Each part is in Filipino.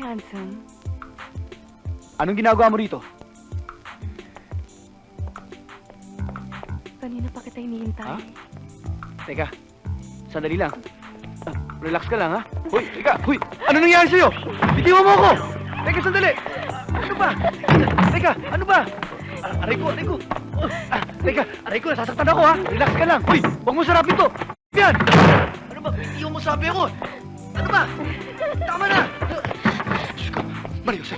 handsome. Anong ginagawa mo rito? Kanina pa kita hinihintay. Ha? Teka, sandali lang. Ah, relax ka lang, ha? Hoy, teka, hoy! Ano nangyari sa'yo? Bitiwan mo ako! Teka, sandali! Ano ba? Teka, ano ba? Ah, aray ko, aray ko! Ah, teka, aray ko, nasasaktan ako, ha? Relax ka lang! Hoy, huwag mo sarapin to! Yan! Ano ba? Bitiwan mo sabi ako! Ano ba? Tama na! Mario, sa...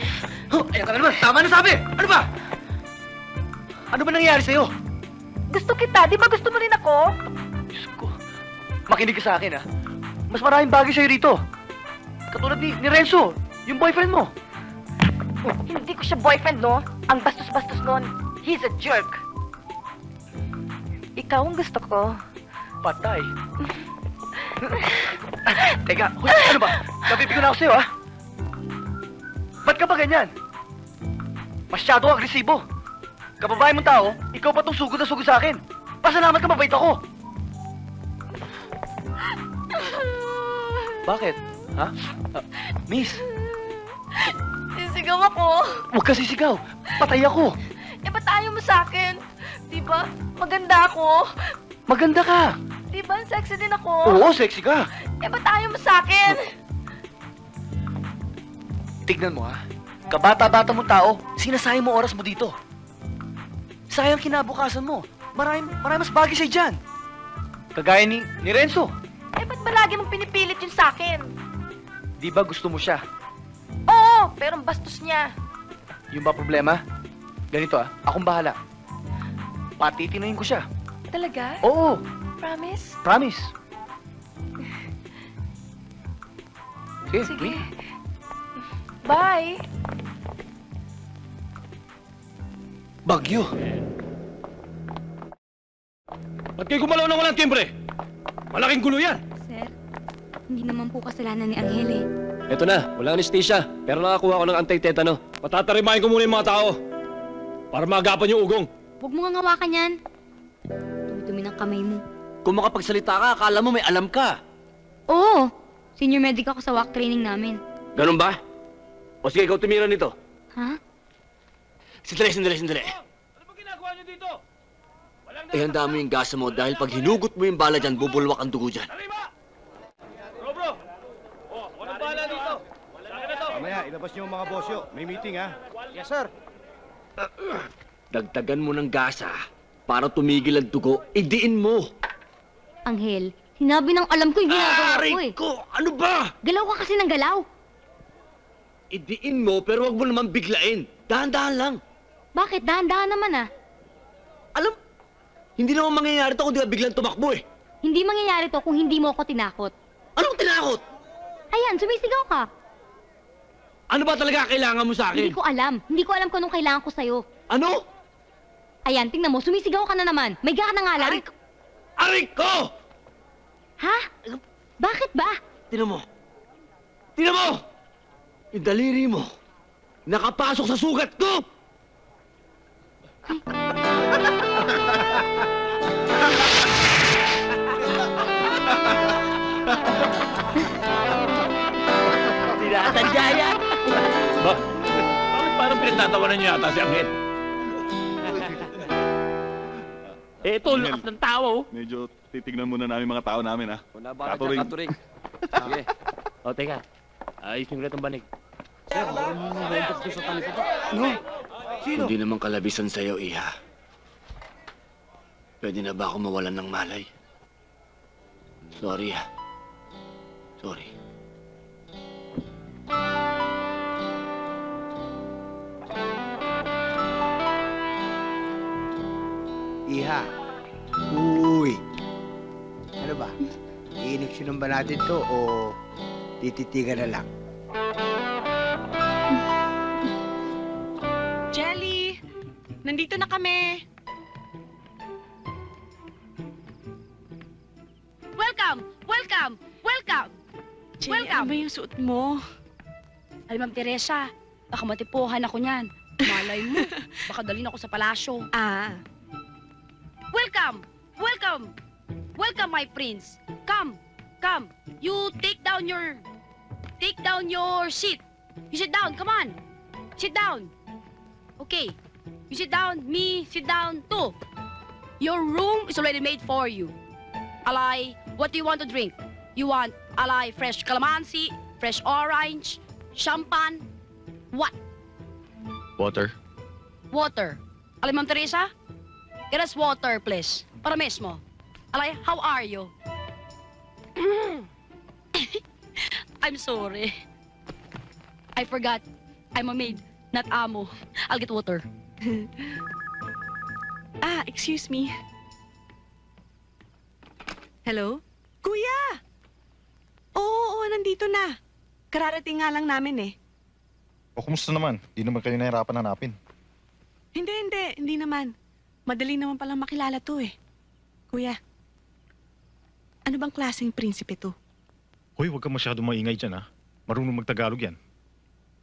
Oh, ayan ka na naman! Tama na sabi! Ano ba? Ano ba nangyari sa'yo? Gusto kita, di ba gusto mo rin ako? Diyos ko. Makinig ka sa akin, ha? Mas maraming bagay sa'yo rito. Katulad ni, ni Renzo, yung boyfriend mo. Hindi ko siya boyfriend, no? Ang bastos-bastos nun. He's a jerk. Ikaw ang gusto ko. Patay. Teka, huy, ano ba? Nabibigyan na ako sa'yo, ha? Ba't ka ba ganyan? Masyado kang agresibo. Kababae mong tao, ikaw pa tong sugod na sugod sa akin. Pasalamat ka mabait ako. Bakit? Ha? Ah, miss, Sisigaw ako. huwag ka sisigaw. Patay ako. Eh, ba't ayaw mo sa akin? Di ba? Maganda ako. Maganda ka. Di ba? Sexy din ako. Oo, sexy ka. Eh, ba't ayaw mo sa akin? Tignan mo ha. Kabata-bata mong tao, sinasayang mo oras mo dito. Sayang kinabukasan mo. Maraming, maraming mas bagay sa'yo dyan. Kagaya ni, ni Renzo. Eh, ba't ba lagi mong pinipilit yun sa akin? Di ba gusto mo siya? Oo, pero ang bastos niya. Yung ba problema? Ganito ah, akong bahala. Patitinoyin ko siya. Talaga? Oo, Promise? promise. Sige, Sige. wait. Bye. Bagyo. Ba't kayo gumalaw ng walang timbre? Malaking gulo yan. Sir, hindi naman po kasalanan ni Angel eh. Eto na, walang anesthesia. Pero nakakuha ko ng anti-tetano. Patatarimahin ko muna yung mga tao. Para maagapan yung ugong. Huwag mo nga hawakan yan. Dumi-dumi ng kamay mo. Kung makapagsalita ka, akala mo may alam ka. Oo, senior medic ako sa walk training namin. Ganun ba? O sige, ikaw tumira nito. Ha? Sandali, sandali, sandali. Ano ba ginagawa niyo dito? Walang Eh, handa mo yung gasa mo dahil pag hinugot mo yung bala dyan, bubulwak ang dugo dyan. Tarima! Bro, bro! Oh, walang bala dito. Akin na to. Mamaya, ilabas niyo ang mga bosyo. May meeting, ha? Yes, sir. Dagdagan mo ng gasa para tumigil ang dugo, idiin mo. Angel, sinabi ng alam ko yung ginagawa ko Aray eh. ko! Ano ba? Galaw ka kasi ng galaw. Idiin mo pero wag mo naman biglain. Dahan-dahan lang. Bakit? Dahan-dahan naman ah. Alam, hindi naman mangyayari to kung di ka biglang tumakbo eh. Hindi mangyayari to kung hindi mo ako tinakot. Anong tinakot? Ayan, sumisigaw ka. Ano ba talaga kailangan mo sa Hindi akin? ko alam. Hindi ko alam kung anong kailangan ko sa'yo. Ano? Ayan, tingnan mo, sumisigaw ka na naman. May ka na nga lang. Aray ko! Aray ko! Ha? Bakit ba? Tinan mo. Tinan mo! Yung daliri mo, nakapasok sa sugat ko! Tinatandya yan! Ba? Bakit parang pinagtatawanan niyo yata si Angel? eh, ito, Angel. lakas ng tao. oh. Medyo titignan muna namin mga tao namin, ha? Wala ba Katuring. dyan, katuring? Sige. O, teka. Ayusin ko na itong banig. Hindi naman kalabisan sa'yo, Iha. Pwede na ba ako mawalan ng malay? Sorry, ha. Sorry. Iha. Uy. Ano ba? Iiniksyonan ba natin to o tititigan na lang? Nandito na kami! Welcome! Welcome! Welcome! Jelly, Welcome. ano ba yung suot mo? Ay, Ma'am Teresa, baka matipuhan ako niyan. Malay mo, baka dalhin ako sa palasyo. Ah, Welcome! Welcome! Welcome, my prince. Come, come. You take down your... Take down your seat. You sit down, come on. Sit down. Okay. You sit down, me sit down too. Your room is already made for you. Alay, what do you want to drink? You want alay fresh calamansi, fresh orange, champagne, what? Water. Water. Alay, Ma'am Teresa? Get us water, please. Para mismo. Alay, how are you? I'm sorry. I forgot. I'm a maid, not amo. I'll get water. Ah, excuse me. Hello? Kuya! Oo, oo, nandito na. Kararating nga lang namin eh. O kumusta naman? Di naman kayo nahirapan hanapin. Hindi, hindi, hindi naman. Madali naman palang makilala to eh. Kuya, ano bang klaseng prinsipe to? Hoy, huwag ka masyado maingay dyan ha. Marunong magtagalog yan.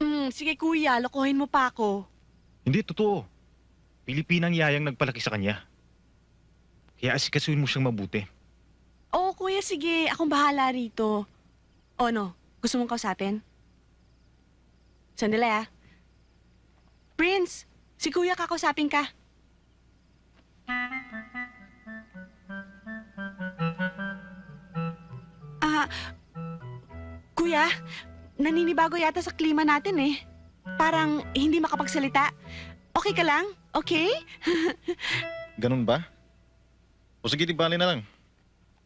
Hmm, sige kuya, lokohin mo pa ako. Hindi, totoo. Pilipinang yayang nagpalaki sa kanya. Kaya asikasuin mo siyang mabuti. Oo, kuya, sige. Akong bahala rito. O, no? Gusto mong kausapin? Sandali, ah. Prince, si kuya kakausapin ka. Ah, kuya, naninibago yata sa klima natin eh. Parang hindi makapagsalita. Okay ka lang? Okay? Ganun ba? O sige, di bali na lang.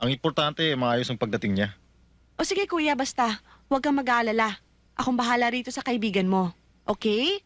Ang importante, maayos ang pagdating niya. O sige kuya, basta. Huwag kang mag-aalala. Akong bahala rito sa kaibigan mo. Okay?